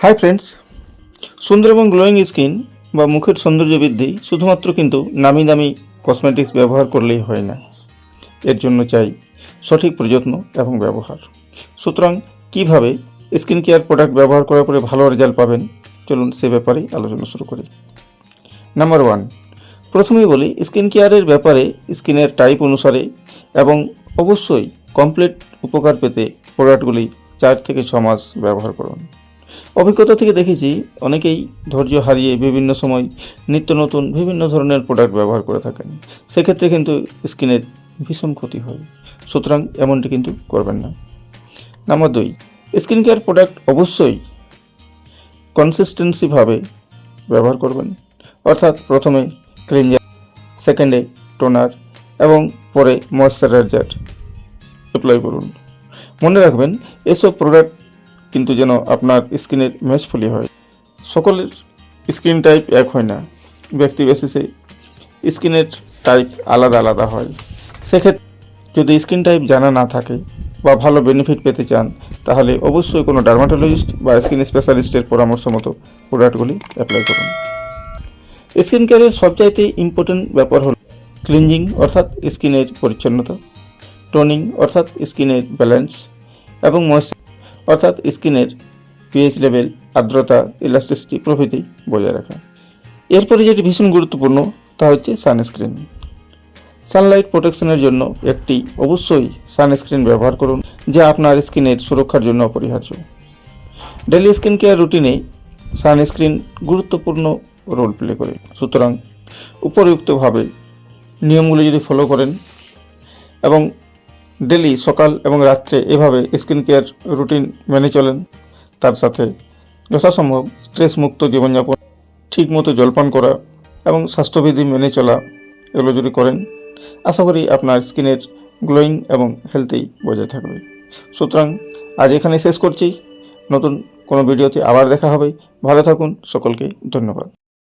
Hi friends সুন্দর এবং glowing skin বা মুখের সৌন্দর্য বৃদ্ধি শুধুমাত্র কিন্তু নামি দামি কসমেটিক্স ব্যবহার করলেই হয় না। এর জন্য চাই সঠিক প্রযত্ন এবং ব্যবহার। সুতরাং কীভাবে স্কিন কেয়ার প্রোডাক্ট ব্যবহার করার পরে ভালো রেজাল্ট পাবেন? চলুন সে ব্যাপারে আলোচনা শুরু করি। নাম্বার ওয়ান প্রথমেই বলি স্কিন কেয়ারের ব্যাপারে স্কিনের টাইপ অনুসারে এবং অবশ্যই কমপ্লিট উপকার পেতে প্রোডাক্টগুলি চার থেকে ছ মাস ব্যবহার করুন। অভিজ্ঞতা থেকে দেখেছি অনেকেই ধৈর্য হারিয়ে বিভিন্ন সময় নিত্য নতুন বিভিন্ন ধরনের প্রোডাক্ট ব্যবহার করে থাকেন। সেক্ষেত্রে কিন্তু স্কিনের ভীষণ ক্ষতি হয়। সুতরাং এমনটি কিন্তু করবেন না। নাম্বার দুই স্কিন কেয়ার প্রোডাক্ট অবশ্যই কনসিস্টেন্সিভাবে ব্যবহার করবেন। অর্থাৎ প্রথমে ক্লিনজার সেকেন্ডে টোনার এবং পরে ময়শ্চারাইজার অ্যাপ্লাই করুন। মনে রাখবেন, এসব প্রোডাক্ট কিন্তু যেন আপনার স্কিনের ম্যাচফুলি হয়। সকলের স্ক্রিন টাইপ এক হয় না। ব্যক্তি বেসিসে স্ক্রিনের টাইপ আলাদা আলাদা হয়। সেক্ষেত্রে যদি স্ক্রিন টাইপ জানা না থাকে বা ভালো বেনিফিট পেতে চান, তাহলে অবশ্যই কোনো ডার্মাটোলজিস্ট বা স্কিন স্পেশালিস্টের পরামর্শ মতো প্রোডাক্টগুলি অ্যাপ্লাই করুন। স্কিন কেয়ারের সবচাইতে ইম্পর্টেন্ট ব্যাপার হল ক্লিনজিং, অর্থাৎ স্কিনের পরিচ্ছন্নতা, টোনিং, অর্থাৎ স্কিনের ব্যালেন্স এবং ময়েশ্চার অর্থাৎ স্কিনের পিএইচ লেভেল আর্দ্রতা ইলাস্টিসিটি প্রভৃতি বজায় রাখা। এরপরে যেটি ভীষণ গুরুত্বপূর্ণ, তা হচ্ছে সানস্ক্রিন সানলাইট প্রোটেকশনের জন্য একটি অবশ্যই সানস্ক্রিন ব্যবহার করুন, যা আপনার স্কিনের সুরক্ষার জন্য অপরিহার্য। ডেলি স্কিন কেয়ার রুটিনে সানস্ক্রিন গুরুত্বপূর্ণ রোল প্লে করে। সুতরাং উপরযুক্তভাবে নিয়মগুলি যদি ফলো করেন এবং ডেলি সকাল এবং রাত্রে এভাবে স্কিন কেয়ার রুটিন মেনে চলেন। তার সাথে যথাসম্ভব স্ট্রেস মুক্ত জীবনযাপন, ঠিকমতো জলপান করা এবং স্বাস্থ্যবিধি মেনে চলা এগুলো যদি করেন, আশা করি আপনার স্কিনের গ্লোয়িং এবং হেলথি বজায় থাকবে। সুতরাং আজ এখানে শেষ করছি। নতুন কোনো ভিডিওতে আবার দেখা হবে। ভালো থাকুন। সকলকে ধন্যবাদ।